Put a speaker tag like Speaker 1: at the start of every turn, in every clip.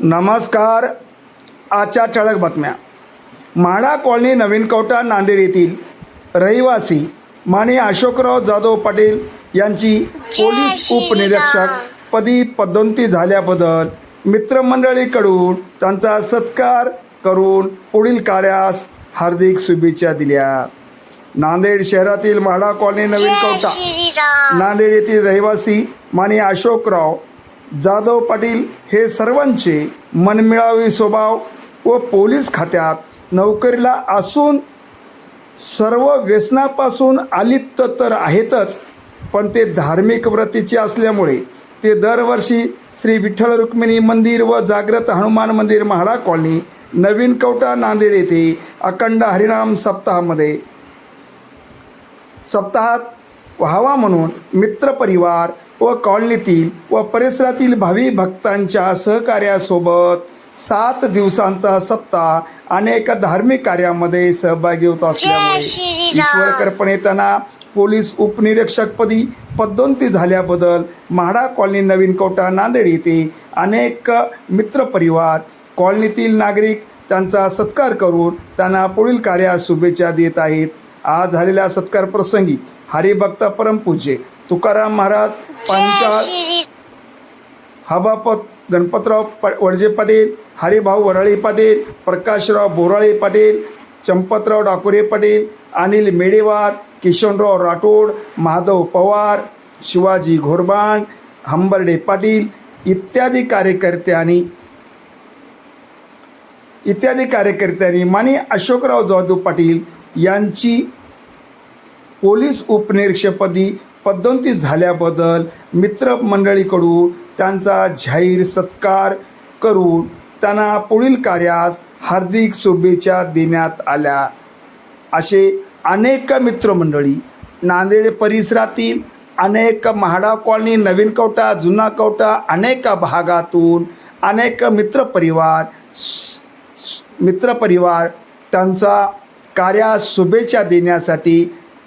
Speaker 1: नमस्कार. आजच्या ठळक बातम्या. म्हाडा कॉलनी नवीन कवठा नांदेड येथील रहिवासी माने अशोकराव जाधव पाटील यांची पोलीस उपनिरीक्षक पदी पदोन्नती झाल्याबद्दल मित्रमंडळीकडून त्यांचा सत्कार करून पुढील कार्यास हार्दिक शुभेच्छा दिल्या. नांदेड शहरातील म्हाडा कॉलनी नवीन
Speaker 2: श्रीराम
Speaker 1: नांदेड येथील रहिवासी माने अशोकराव जाधव पाटील हे सर्वांचे मनमिळावी स्वभाव व पोलीस खात्यात नोकरीला असून सर्व व्यसनापासून आलिप्त तर आहेतच पण ते धार्मिक व्रतीचे असल्यामुळे ते दरवर्षी श्री विठ्ठल रुक्मिणी मंदिर व जागृत हनुमान मंदिर म्हाडा कॉलनी नवीन कवटा नांदेड येथे अखंड हरिनाम सप्ताहामध्ये. सप्ताहात व्हावा म्हणून मित्रपरिवार व कॉलनीतील व परिसरातील भावी भक्तांच्या सहकार्यासोबत सात दिवसांचा सप्ताह अनेक धार्मिक कार्यामध्ये सहभागी होत असल्यामुळे. ईश्वर कर्पणे त्यांना पोलीस उपनिरीक्षकपदी पदोन्नती झाल्याबद्दल म्हाडा कॉलनी नवीन कोटा नांदेड येथे अनेक मित्रपरिवार कॉलनीतील नागरिक त्यांचा सत्कार करून त्यांना पुढील कार्यास शुभेच्छा देत आहेत आज झालेल्या सत्कार प्रसंगी हरिभक्त परमपूज्य तुकाराम महाराज पंचाळ हबापत गणपतराव प वडजे पाटील हरिभाऊ वराळे पाटील प्रकाशराव बोराळे पाटील चंपतराव डाकुरे पाटील अनिल मेडेवार किशनराव राठोड माधव पवार शिवाजी घोरबाण हंबर्डे पाटील इत्यादी कार्यकर्त्यांनी इत्यादी कार्यकर्त्यांनी माने अशोकराव जाधव पाटील यांची पोलीस उपनिरीक्षकपदी पदोन्नती झाल्याबद्दल मित्रमंडळीकडून त्यांचा जाहीर सत्कार करून त्यांना पुढील कार्यास हार्दिक शुभेच्छा देण्यात आल्या. असे अनेक मित्रमंडळी नांदेड परिसरातील अनेक महाडा कॉलनी नवीन कवटा जुना कवटा अनेक भागातून अनेक मित्रपरिवार मित्रपरिवार त्यांचा कार्यास शुभेच्छा देण्यासाठी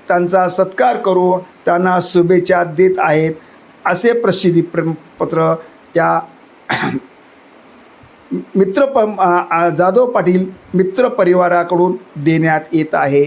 Speaker 1: त्यांचा सत्कार करू त्यांना शुभेच्छा देत आहेत असे प्रसिद्धी प्र पत्र या मित्र प जाधव पाटील मित्र परिवाराकडून देण्यात येत आहे.